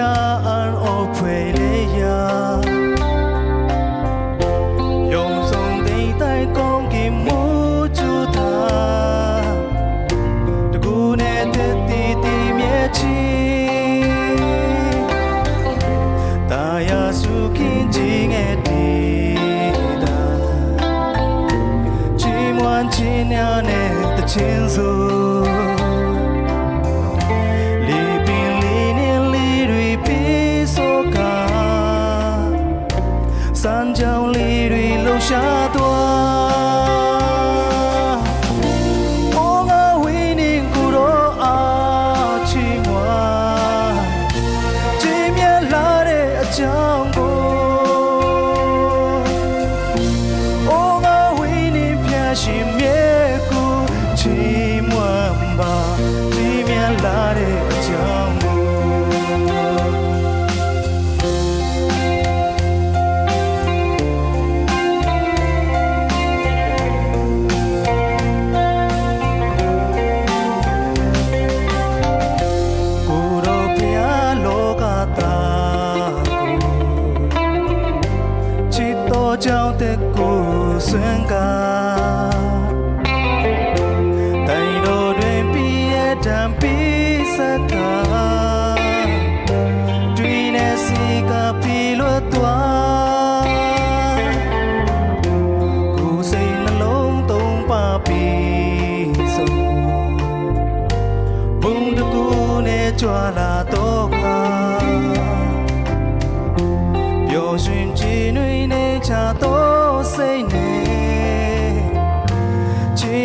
an opweleya Yong song dei dai kong ki mo chu ta De gu ne te ti ti mie chi Ta ya su kin ji nge ti da Chi mwan chi nya ne ta chin su ကြောင်လေးတွေလှူရှားသွား Oh, nga winning kuro achi mwa Jim ya la de a chang ko Oh, nga winning pya shi mye ku chi mwa ba ကြောင့်တဲ့ကိုဆွမ်းကားတိုင်တော်တွင်ပြည့်ရတံပြီးစကားတွင်နေစီကပြေလွတ်သွားကိုယ်စိတ်နှလုံးသုံးပါပြီးဆုံးဘုံတကူနဲ့ကြွာလာ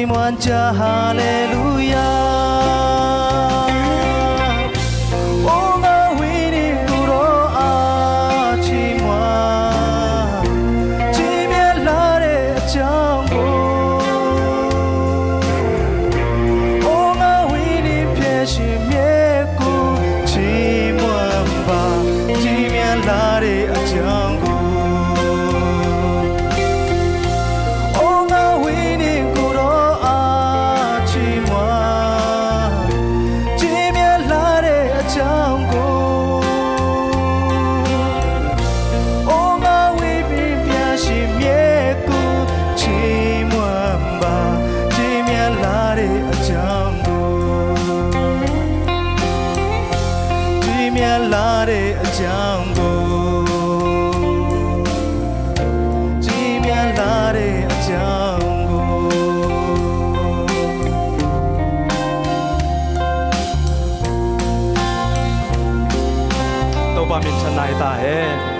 ချီးမွမ်း ကြောင်းကိုဒီမြတ်လာတဲ့အကြောင်းကိုတော့ပါမြင်ချန်နိုင်တာဟဲ့